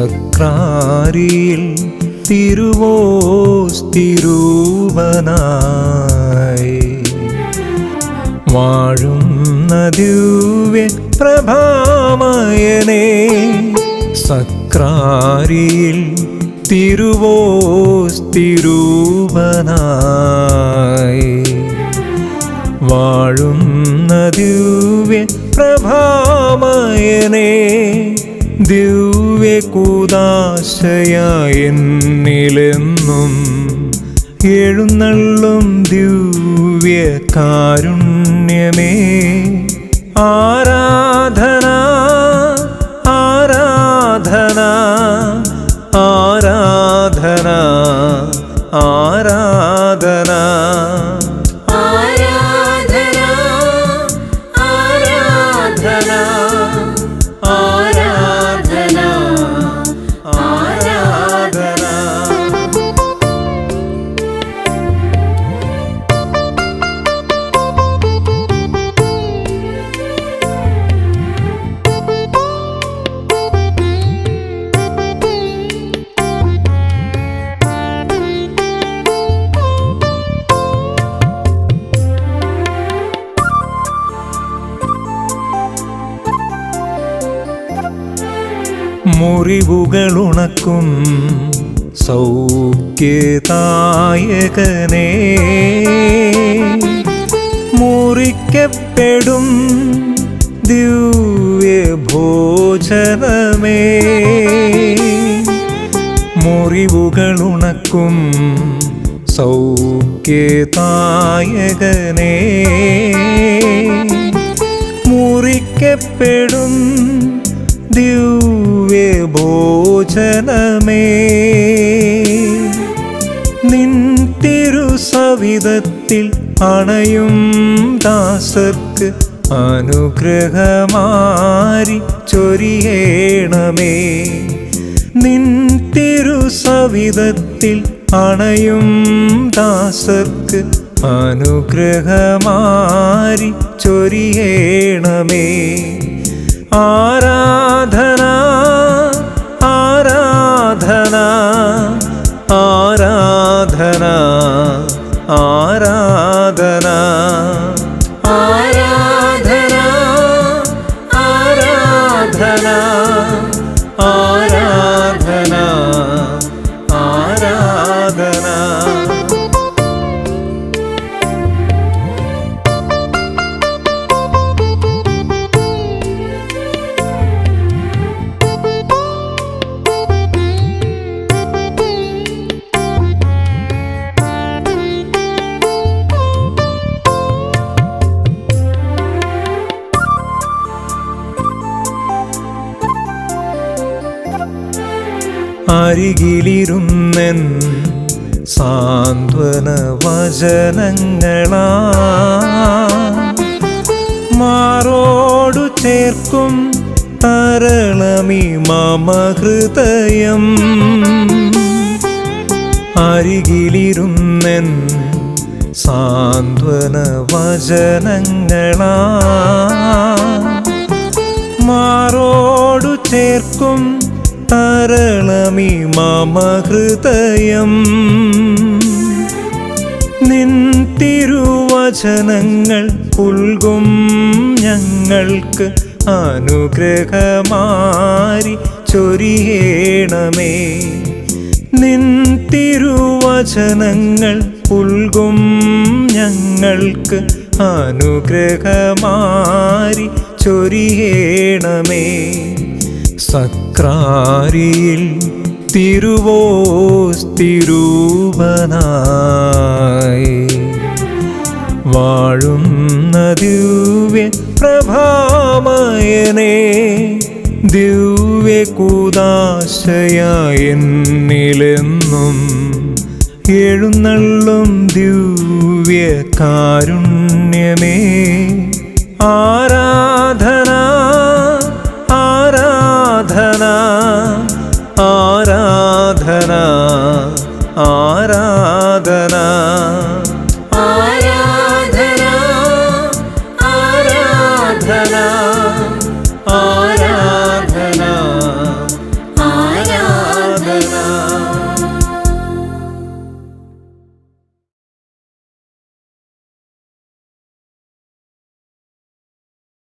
സക്രാരിയിൽ തിരുവോസ് തിരൂപനായി വാഴും നദ്യൂവ്യ പ്രഭാമയനെ സക്രാരിയിൽ തിരുവോസ് തിരൂപനായി വാഴും നദ്യൂവ്യ പ്രഭാമയനേ ദിവ്യ എന്നിലെന്നും എഴുന്നള്ളും ദിവ്യ കാരുണ്യമേ ആരാധന ആരാധന ആരാധന ആരാധന. മുറിവുകളുണക്കും സൗഖ്യദായകനേ. മുറിക്കപ്പെടും ദിവ്യ ഭോജനമേ മുറിവുകളുണക്കും സൗഖ്യദായകനേ. മുറിക്കപ്പെടും ദിവ്യ ദിവ്യഭോജനമേ നിൻ തിരുസവിധത്തിൽ അണയും ദാസർക്ക് അനുഗ്രഹമാരി ചൊരിയേണമേ. നിൻ തിരുസവിധത്തിൽ അണയും ദാസർക്ക് അനുഗ്രഹമാരി ചൊരിയേണമേ. ആരാധന সাধনা। അരികിലിരുന്നെൻ സാന്ത്വന വചനങ്ങളാ മാറോടു ചേർക്കും തരളമി മമ ഹൃദയം സാന്ത്വന വചനങ്ങളാ മാറോടു ചേർക്കും തരളമി മമ ഹൃദയം നിൻ തിരുവചനങ്ങൾ പുൽകും ഞങ്ങൾക്ക് അനുഗ്രഹമാരി ചൊരിയേണമേ. നിൻ തിരുവചനങ്ങൾ പുൽകും ഞങ്ങൾക്ക് അനുഗ്രഹമാരി ചൊരിയേണമേ. സക്രാരിയിൽ തിരുവോസ്തിരൂപനായി വാഴുന്ന ദിവ്യ പ്രഭാമയനേ ദിവ്യ കൂതാശയെന്നിലെന്നും എഴുന്നള്ളും ദിവ്യ കാരുണ്യമേ. ആരാ ആരാ